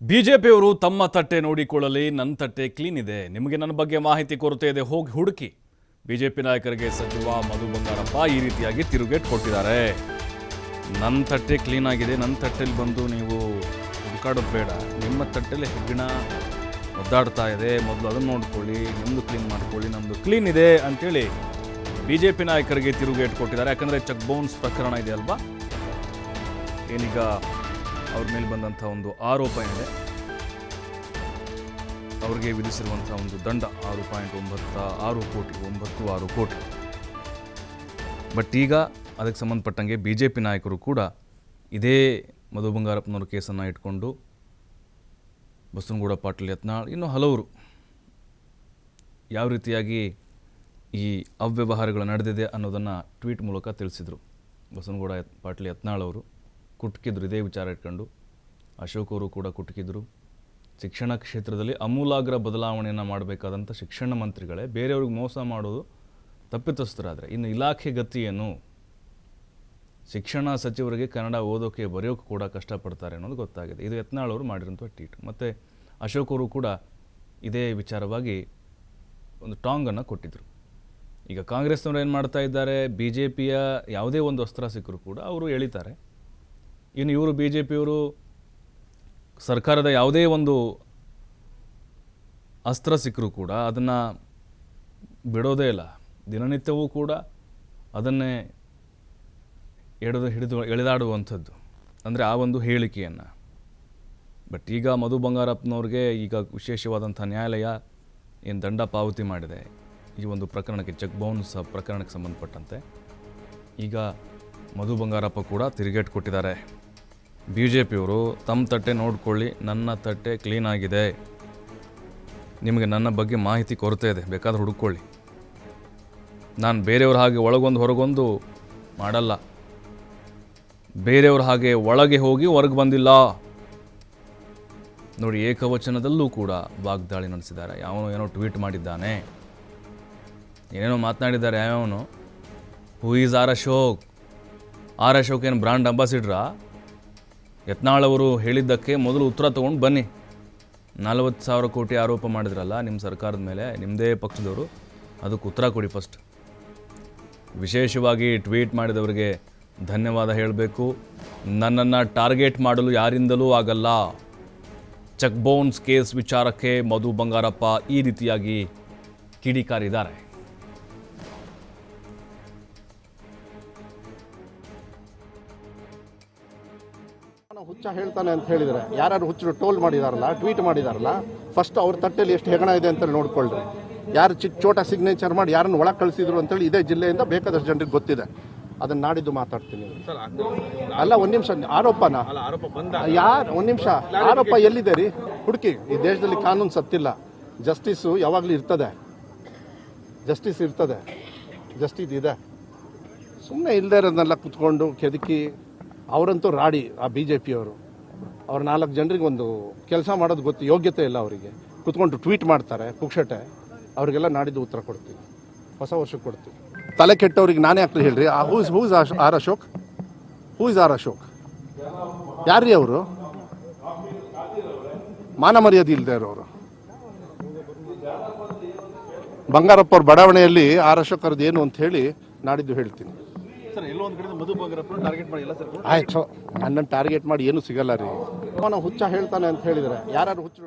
ಬಿಜೆಪಿಯವರು ತಮ್ಮ ತಟ್ಟೆ ನೋಡಿಕೊಳ್ಳಲಿ ನನ್ನ ತಟ್ಟೆ ಕ್ಲೀನ್ ಇದೆ. ನಿಮಗೆ ನನ್ನ ಬಗ್ಗೆ ಮಾಹಿತಿ ಕೊರತೆ ಇದೆ, ಹೋಗಿ ಹುಡುಕಿ. ಬಿಜೆಪಿ ನಾಯಕರಿಗೆ ಸಚಿವ ಮಧು ಬಂಗಾರಪ್ಪ ಈ ರೀತಿಯಾಗಿ ತಿರುಗೇಟ್ ಕೊಟ್ಟಿದ್ದಾರೆ. ನನ್ನ ತಟ್ಟೆ ಕ್ಲೀನ್ ಆಗಿದೆ ನನ್ನ ತಟ್ಟೆಲಿ ಬಂದು ನೀವು ಹುಡುಕಾಡೋದು ಬೇಡ. ನಿಮ್ಮ ತಟ್ಟೆಲಿ ಹೆಗ್ಗಣ ಒದ್ದಾಡ್ತಾ ಇದೆ, ಮೊದಲು ಅದನ್ನು ನೋಡ್ಕೊಳ್ಳಿ ನಿಮ್ಮದು ಕ್ಲೀನ್ ಮಾಡ್ಕೊಳ್ಳಿ ನಮ್ಮದು ಕ್ಲೀನ್ ಇದೆ ಅಂತೇಳಿ ಬಿ ಜೆ ಪಿ ನಾಯಕರಿಗೆ ತಿರುಗೇಟ್ ಕೊಟ್ಟಿದ್ದಾರೆ. ಯಾಕಂದರೆ ಚೆಕ್ ಬೌನ್ಸ್ ಪ್ರಕರಣ ಇದೆ ಅಲ್ವಾ? ಏನೀಗ ಅವ್ರ ಮೇಲೆ ಬಂದಂಥ ಒಂದು ಆರೋಪ ಏನಿದೆ ಅವ್ರಿಗೆ ವಿಧಿಸಿರುವಂಥ ಒಂದು ದಂಡ ಆರು ಪಾಯಿಂಟ್ ಒಂಬತ್ತ ಆರು ಕೋಟಿ, ಒಂಬತ್ತು ಆರು ಕೋಟಿ. ಬಟ್ ಈಗ ಅದಕ್ಕೆ ಸಂಬಂಧಪಟ್ಟಂಗೆ ಬಿ ಜೆ ಪಿ ನಾಯಕರು ಕೂಡ ಇದೇ ಮಧು ಬಂಗಾರಪ್ಪನವ್ರ ಕೇಸನ್ನು ಇಟ್ಕೊಂಡು ಬಸವನಗೌಡ ಪಾಟೀಲ್ ಯತ್ನಾಳ್, ಇನ್ನೂ ಹಲವರು ಯಾವ ರೀತಿಯಾಗಿ ಈ ಅವ್ಯವಹಾರಗಳು ನಡೆದಿದೆ ಅನ್ನೋದನ್ನು ಟ್ವೀಟ್ ಮೂಲಕ ತಿಳಿಸಿದರು ಬಸವನಗೌಡ ಪಾಟೀಲ್ ಯತ್ನಾಳ್ ಅವರು. ಕುಟ್ಕಿದ್ರು, ಇದೇ ವಿಚಾರ ಇಟ್ಕೊಂಡು. ಅಶೋಕವರು ಕೂಡ ಕುಟ್ಕಿದ್ರು. ಶಿಕ್ಷಣ ಕ್ಷೇತ್ರದಲ್ಲಿ ಅಮೂಲಾಗ್ರ ಬದಲಾವಣೆಯನ್ನು ಮಾಡಬೇಕಾದಂಥ ಶಿಕ್ಷಣ ಮಂತ್ರಿಗಳೇ, ಬೇರೆಯವ್ರಿಗೆ ಮೋಸ ಮಾಡೋದು ತಪ್ಪಿತಸ್ಥರಾದರೆ, ಇನ್ನು ಇಲಾಖೆ ಗತಿಯೇನು ಶಿಕ್ಷಣ ಸಚಿವರಿಗೆ ಕನ್ನಡ ಓದೋಕೆ ಬರೆಯೋಕೆ ಕೂಡ ಕಷ್ಟಪಡ್ತಾರೆ ಅನ್ನೋದು ಗೊತ್ತಾಗಿದೆ. ಇದು ಯತ್ನಾಳ್ ಅವರು ಮಾಡಿರೋಂಥ ಟ್ವೀಟ್. ಮತ್ತು ಅಶೋಕವರು ಕೂಡ ಇದೇ ವಿಚಾರವಾಗಿ ಒಂದು ಟಾಂಗನ್ನು ಕೊಟ್ಟಿದ್ದರು ಈಗ ಕಾಂಗ್ರೆಸ್ನವರು ಏನು ಮಾಡ್ತಾ ಇದ್ದಾರೆ? ಬಿ ಜೆ ಪಿಯ ಯಾವುದೇ ಒಂದು ಅಸ್ತ್ರ ಸಿಕ್ಕರೂ ಕೂಡ ಅವರು ಎಳಿತಾರೆ. ಇನ್ನು ಇವರು ಬಿ ಜೆ ಪಿಯವರು ಸರ್ಕಾರದ ಯಾವುದೇ ಒಂದು ಅಸ್ತ್ರ ಸಿಕ್ಕರೂ ಕೂಡ ಅದನ್ನು ಬಿಡೋದೇ ಇಲ್ಲ. ದಿನನಿತ್ಯವೂ ಕೂಡ ಅದನ್ನೇ ಎಳೆದು ಹಿಡಿದು ಎಳೆದಾಡುವಂಥದ್ದು. ಅಂದರೆ ಆ ಒಂದು ಹೇಳಿಕೆಯನ್ನು. ಬಟ್ ಈಗ ಮಧು ಬಂಗಾರಪ್ಪನವ್ರಿಗೆ ಈಗ ವಿಶೇಷವಾದಂಥ ನ್ಯಾಯಾಲಯ ಏನು ದಂಡ ಪಾವತಿ ಮಾಡಿದೆ. ಈ ಒಂದು ಪ್ರಕರಣಕ್ಕೆ ಚೆಕ್ ಬೌನ್ಸ್ ಪ್ರಕರಣಕ್ಕೆ ಸಂಬಂಧಪಟ್ಟಂತೆ. ಈಗ ಮಧು ಬಂಗಾರಪ್ಪ ಕೂಡ ತಿರುಗೇಟ್ ಕೊಟ್ಟಿದ್ದಾರೆ. ಬಿ ಜೆ ಪಿಯವರು ತಮ್ಮ ತಟ್ಟೆ ನೋಡ್ಕೊಳ್ಳಿ, ನನ್ನ ತಟ್ಟೆ ಕ್ಲೀನ್ ಆಗಿದೆ. ನಿಮಗೆ ನನ್ನ ಬಗ್ಗೆ ಮಾಹಿತಿ ಕೊರತೆ ಇದೆ, ಬೇಕಾದ್ರೆ ಹುಡುಕೊಳ್ಳಿ ನಾನು ಬೇರೆಯವ್ರ ಹಾಗೆ ಒಳಗೊಂದು ಹೊರಗೊಂದು ಮಾಡಲ್ಲ. ಬೇರೆಯವ್ರ ಹಾಗೆ ಒಳಗೆ ಹೋಗಿ ಹೊರಗೆ ಬಂದಿಲ್ಲ. ನೋಡಿ, ಏಕವಚನದಲ್ಲೂ ಕೂಡ ವಾಗ್ದಾಳಿ ನಡೆಸಿದ್ದಾರೆ. ಯಾವನೋ ಏನೋ ಟ್ವೀಟ್ ಮಾಡಿದ್ದಾನೆ. ಏನೇನೋ ಮಾತನಾಡಿದ್ದಾರೆ ಯಾವನು. Who is R Ashok R Ashok ಏನು ಬ್ರ್ಯಾಂಡ್ ಅಂಬಾಸಿಡ್ರಾ? ಯತ್ನಾಳ್ ಅವರು ಹೇಳಿದ್ದಕ್ಕೆ ಮೊದಲು ಉತ್ತರ ತೊಗೊಂಡು ಬನ್ನಿ. ನಲವತ್ತು ಸಾವಿರ ಕೋಟಿ ಆರೋಪ ಮಾಡಿದ್ರಲ್ಲ ನಿಮ್ಮ ಸರ್ಕಾರದ ಮೇಲೆ ನಿಮ್ಮದೇ ಪಕ್ಷದವರು, ಅದಕ್ಕೆ ಉತ್ತರ ಕೊಡಿ ಫಸ್ಟ್ ವಿಶೇಷವಾಗಿ ಟ್ವೀಟ್ ಮಾಡಿದವರಿಗೆ ಧನ್ಯವಾದ ಹೇಳಬೇಕು. ನನ್ನನ್ನು ಟಾರ್ಗೆಟ್ ಮಾಡಲು ಯಾರಿಂದಲೂ ಆಗಲ್ಲ. ಚೆಕ್ ಬೌನ್ಸ್ ಕೇಸ್ ವಿಚಾರಕ್ಕೆ ಮಧು ಬಂಗಾರಪ್ಪ ಈ ರೀತಿಯಾಗಿ ಕಿಡಿಕಾರಿದ್ದಾರೆ. ಹುಚ್ಚ ಹೇಳ್ತಾನೆ ಅಂತ ಹೇಳಿದ್ರೆ ಯಾರು ಹುಚ್ಚರು ಟೋಲ್ ಮಾಡಿದಾರಲ್ಲ ಟ್ವೀಟ್ ಮಾಡಿದಾರಲ್ಲ ಫಸ್ಟ್ ಅವ್ರ ತಟ್ಟೆಲಿ ಎಷ್ಟು ಹೆಗಣ ಇದೆ ಅಂತ ನೋಡ್ಕೊಳ್ರಿ. ಯಾರು ಚಿಕ್ಕ ಚೋಟ ಸಿಗ್ನೇಚರ್ ಮಾಡಿ ಯಾರನ್ನು ಒಳಗೆ ಕಳಿಸಿದ್ರು ಅಂತೇಳಿ ಇದೇ ಜಿಲ್ಲೆಯಿಂದ ಬೇಕಾದಷ್ಟು ಜನರಿಗೆ ಗೊತ್ತಿದೆ. ಅದನ್ನ ನಾಡಿದ್ದು ಮಾತಾಡ್ತೀನಿ. ಅಲ್ಲ ಒಂದ್ ನಿಮಿಷ ಆರೋಪನ? ಯಾರು ಒಂದ್ ನಿಮಿಷ ಆರೋಪ ಎಲ್ಲಿದೆ ರೀ? ಹುಡುಕಿ ಈ ದೇಶದಲ್ಲಿ ಕಾನೂನು ಸತ್ತಿಲ್ಲ. ಜಸ್ಟಿಸು ಯಾವಾಗಲೂ ಇರ್ತದೆ. ಜಸ್ಟಿಸ್ ಇರ್ತದೆ. ಜಸ್ಟಿಸ್ ಇದೆ. ಸುಮ್ಮನೆ ಇಲ್ಲದೆ ಇರೋದನ್ನೆಲ್ಲ ಕುತ್ಕೊಂಡು ಕೆದಕಿ ಅವರಂತೂ ರಾಡಿ, ಆ ಬಿ ಜೆ ಪಿಯವರು ಅವ್ರ ನಾಲ್ಕು ಜನರಿಗೆ ಒಂದು ಕೆಲಸ ಮಾಡೋದು ಗೊತ್ತು, ಯೋಗ್ಯತೆ ಇಲ್ಲ ಅವರಿಗೆ. ಕುತ್ಕೊಂಡು ಟ್ವೀಟ್ ಮಾಡ್ತಾರೆ ಪುಕ್ಷಟೆ ಅವರಿಗೆಲ್ಲ ನಾಡಿದ್ದು ಉತ್ತರ ಕೊಡ್ತೀವಿ. ಹೊಸ ವರ್ಷಕ್ಕೆ ಕೊಡ್ತೀವಿ. ತಲೆ ಕೆಟ್ಟವ್ರಿಗೆ ನಾನೇ ಆಗ್ತೀನಿ ಹೇಳ್ರಿ. Who's who's R Ashok? Who's R Ashok? ಯಾರ್ರೀ ಅವರು? ಮಾನ ಮರ್ಯಾದೆ ಇಲ್ಲದೆ ಇರೋರು. ಬಂಗಾರಪ್ಪ ಅವ್ರ ಬಡಾವಣೆಯಲ್ಲಿ ಆರ್ ಅಶೋಕ್ ಅವ್ರದ್ದು ಏನು ಅಂತ ಹೇಳಿ ನಾಡಿದ್ದು ಹೇಳ್ತೀನಿ. ಆಯ್ತು. ನನ್ನನ್ನು ಟಾರ್ಗೆಟ್ ಮಾಡಿ ಏನು ಸಿಗಲ್ಲ ರೀ. ಅವನ ಹುಚ್ಚ ಹೇಳ್ತಾನೆ ಅಂತ ಹೇಳಿದ್ರೆ ಯಾರು ಹುಚ್ಚು